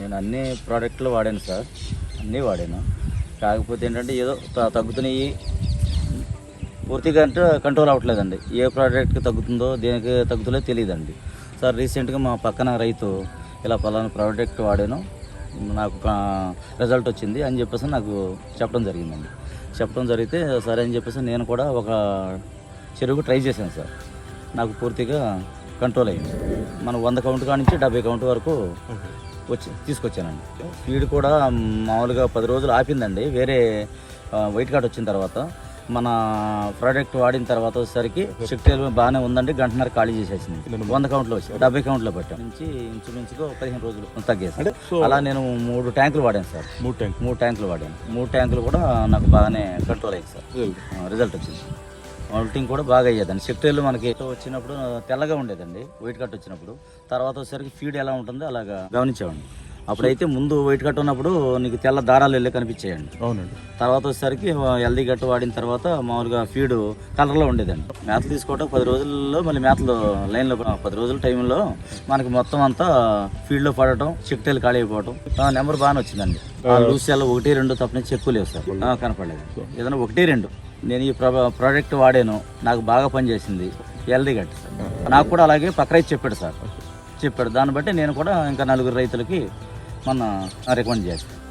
నేను అన్ని ప్రోడక్ట్లు వాడాను సార్ అన్నీ వాడాను. కాకపోతే ఏంటంటే ఏదో త- తగ్గుతున్నాయి. పూర్తిగా అంటే కంట్రోల్ అవ్వట్లేదండి. ఏ ప్రోడక్ట్కి తగ్గుతుందో దేనికి తగ్గుతుందో తెలియదండి. సార్ రీసెంట్గా మా పక్కన రైతు ఇలా పలానా ప్రోడక్ట్ వాడాను. నాకు రిజల్ట్ వచ్చింది అని చెప్పేసి నాకు చెప్పడం జరిగిందండి. చెప్పడం జరిగితే సరే అని చెప్పేసి నేను కూడా ఒక చెరుకు ట్రై చేశాను సార్ నాకు పూర్తిగా కంట్రోల్ అయింది. మనం వంద కౌంట్ కాడ నుంచి డెబ్బై కౌంట్ వరకు వచ్చి తీసుకొచ్చానండి. ఫీడ్ కూడా మామూలుగా పది రోజులు ఆపిందండి. వేరే వైట్ కార్డ్ వచ్చిన తర్వాత మన ప్రోడక్ట్ వాడిన తర్వాత వచ్చేసరికి శక్తి బాగానే ఉందండి. గంటన్నర ఖాళీ చేసేసింది. వంద కౌంట్లో వచ్చి డెబ్బై కౌంట్లో పెట్టాను నుంచి ఇంచుమించుగా పదిహేను రోజులు తగ్గేసి అలా నేను మూడు ట్యాంకులు వాడాను సార్. మూడు ట్యాంక్ మూడు ట్యాంకులు వాడాను. మూడు ట్యాంకులు కూడా నాకు బాగానే కంట్రోల్ అయ్యింది సార్. రిజల్ట్ వచ్చింది. మల్టింగ్ కూడా బాగా అయ్యేదండి. సెక్టర్లు మనకి వచ్చినప్పుడు తెల్లగా ఉండేదండి. వైట్ కట్ వచ్చినప్పుడు. తర్వాత వచ్చేసరికి ఫీడ్ ఎలా ఉంటుందో అలాగా గమనించేవాడిని. అప్పుడైతే ముందు వైట్ కట్ ఉన్నప్పుడు నీకు తెల్ల దారాలు వెళ్ళి కనిపించేయండి. అవునండి. తర్వాత వచ్చేసరికి ఎల్దీ గట్టు వాడిన తర్వాత మామూలుగా ఫీడ్ కలర్లో ఉండేదండి. మేతలు తీసుకోవటం పది రోజుల్లో మళ్ళీ మేతలు లైన్లో పది రోజుల టైంలో మనకి మొత్తం అంతా ఫీల్డ్లో పడటం చెక్టేలు ఖాళీ అయిపోవటం. ఆ నెంబర్ బాగానే వచ్చిందండి. లూసియాలో ఒకటి రెండు తప్ప నుంచి ఎక్కువ లేవు సార్. కనపడలేదు. ఏదైనా ఒకటి రెండు. నేను ఈ ప్ర- ప్రోడక్ట్ వాడాను. నాకు బాగా పనిచేసింది. Healthy gut. నాకు కూడా అలాగే పక్క రైతు చెప్పాడు సార్. చెప్పాడు. దాన్ని బట్టి నేను కూడా ఇంకా నలుగురు రైతులకి మన రికమెండ్ చేస్తాను